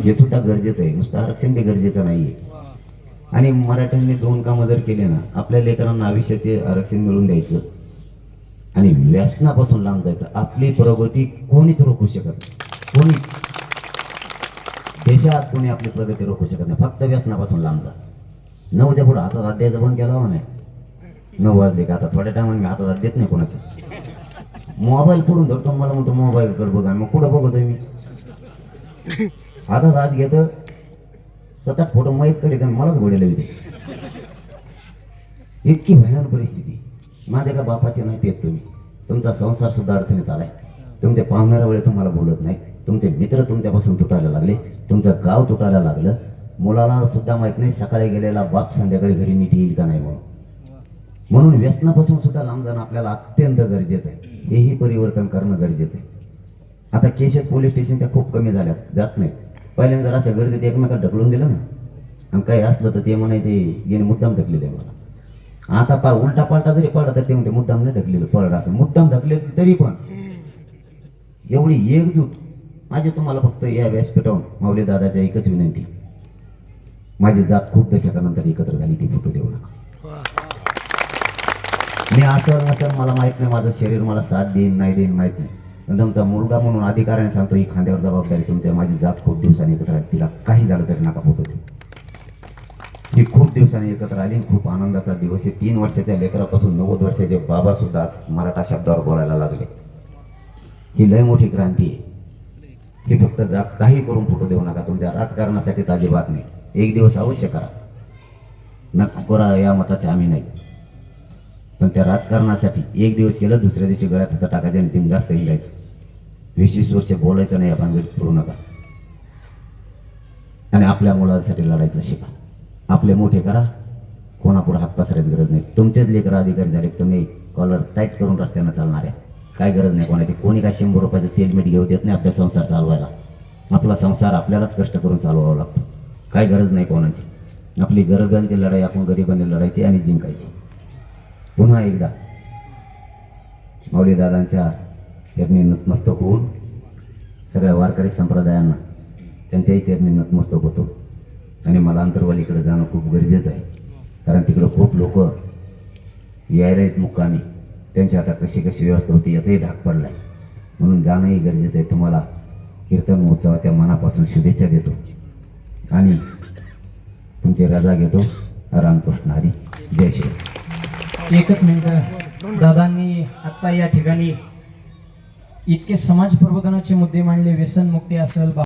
हे सुद्धा गरजेचं आहे. नुसतं आरक्षण ते गरजेचं नाही आहे आणि मराठ्यांनी दोन कामं जर केले ना आपल्या लेकरांना आयुष्याचे आरक्षण मिळवून द्यायचं आणि व्यसनापासून लांब जायचं. आपली प्रगती कोणीच रोखू शकत नाही. कोणीच. देशात कोणी आपली प्रगती रोखू शकत नाही. फक्त व्यसनापासून लांब जा. नऊच्या पुढे हातात हात द्यायचं बंद केला हो नाही. नऊ वाजले का आता थोड्या टायमाने मी हातात हात देत नाही कोणाचं. मोबाईल पुढून धरतो मला म्हणतो मोबाईल बघा. मग कुठं बघतोय मी? हातात हात घेतं. सतत फोटो माहीत कडे मलाच घोडेला होते इतकी भयान परिस्थिती. माझ्या का बापाचे नाही पेत तुम्ही. तुमचा संसार सुद्धा अडचणीत आलाय. तुमच्या पाहुणाऱ्या वेळे तुम्हाला बोलत नाही. तुमचे मित्र तुमच्यापासून तुटायला लागले. तुमचं गाव तुटायला लागलं. मुलाला सुद्धा माहीत नाही सकाळी गेलेला बाप संध्याकाळी घरी नीट येईल का नाही म्हणून. म्हणून व्यसनापासून सुद्धा लांब जाणं आपल्याला अत्यंत गरजेचं आहे. हेही परिवर्तन करणं गरजेचं आहे. आता केसेस पोलीस स्टेशनच्या खूप कमी झाल्यात. जात नाहीत. पहिल्यांदा जर असं गर्दीत एकमेकात ढकलून दिलं ना आणि काही असलं तर ते म्हणायचे याने मुद्दाम ढकलेलं आहे मला. आता पार उलटा पालटा जरी पडला तर ते म्हणते मुद्दाम नाही ढकलेलं पडलं असं. मुद्दाम ढकले तरी पण. एवढी एकजूट. माझी तुम्हाला फक्त या व्यासपीठावून माऊली दादाच्या एकच विनंती. माझी जात खूप दशकानंतर एकत्र झाली ती फोटो देऊ नका. मी असं नसेल मला माहीत नाही माझं शरीर मला साथ देईन नाही देईन माहीत नाही. तुमचा मुलगा म्हणून अधिकाऱ्याने सांगतो ही खांद्यावर जबाबदारी तुमच्या माझी जात खूप दिवसांनी एकत्र आली. तिला काही झालं तरी नका फोटो देऊ ही खूप दिवसांनी एकत्र आली खूप आनंदाचा दिवस आहे. तीन वर्षाच्या लेकरापासून नव्वद वर्षाचे बाबा सुद्धा आज मराठा शब्दावर बोलायला लागले. ही लय मोठी क्रांती आहे. ही फक्त जात काही करून फोटो देऊ नका. तुमच्या राजकारणासाठी ताजी बात नाही एक दिवस अवश्य करा. नको करा या मताचे आम्ही नाही. पण त्या राजकारणासाठी एक दिवस केलं दुसऱ्या दिवशी गळ्यात हातात टाकायचं आणि तीन जास्त हिंडायचं. वीस वीस वर्ष बोलायचं नाही आपण वेळ करू नका. आणि आपल्या मुलांसाठी लढायचं शिका. आपले मोठे करा. कोणापुढे हात पसरायची गरज नाही. तुमचेच लेकर अधिकारी झाले तुम्ही कॉलर टाईट करून रस्त्यानं चालणार आहे. काय गरज नाही कोणाची. कोणी काय शंभर रुपयाचं तेल मीठ घेऊ देत नाही आपला संसार चालवायला. आपला संसार आपल्यालाच कष्ट करून चालवावा लागतो. काय गरज नाही कोणाची. आपली गरिबांची लढाई आपण गरिबांनी लढायची आणि जिंकायची. पुन्हा एकदा माऊली दादांच्या चरणी नतमस्तक होऊन सगळ्या वारकरी संप्रदायांना त्यांच्याही चरणी नतमस्तक होतो. आणि मला अंतरवालीकडे जाणं खूप गरजेचं आहे. कारण तिकडं खूप लोक यायला आहेत मुक्कामी. त्यांची आता कशी कशी व्यवस्था होती याचाही धाक पडला आहे म्हणून जाणंही गरजेचं आहे. तुम्हाला कीर्तन महोत्सवाच्या मनापासून शुभेच्छा देतो. आणि तुमची रजा घेतो. रामकृष्ण हरी. जय श्री एकच मिनिट. दादांनी आत्ता या ठिकाणी इतके समाज प्रबोधनाचे मुद्दे मांडले व्यसनमुक्ती असेल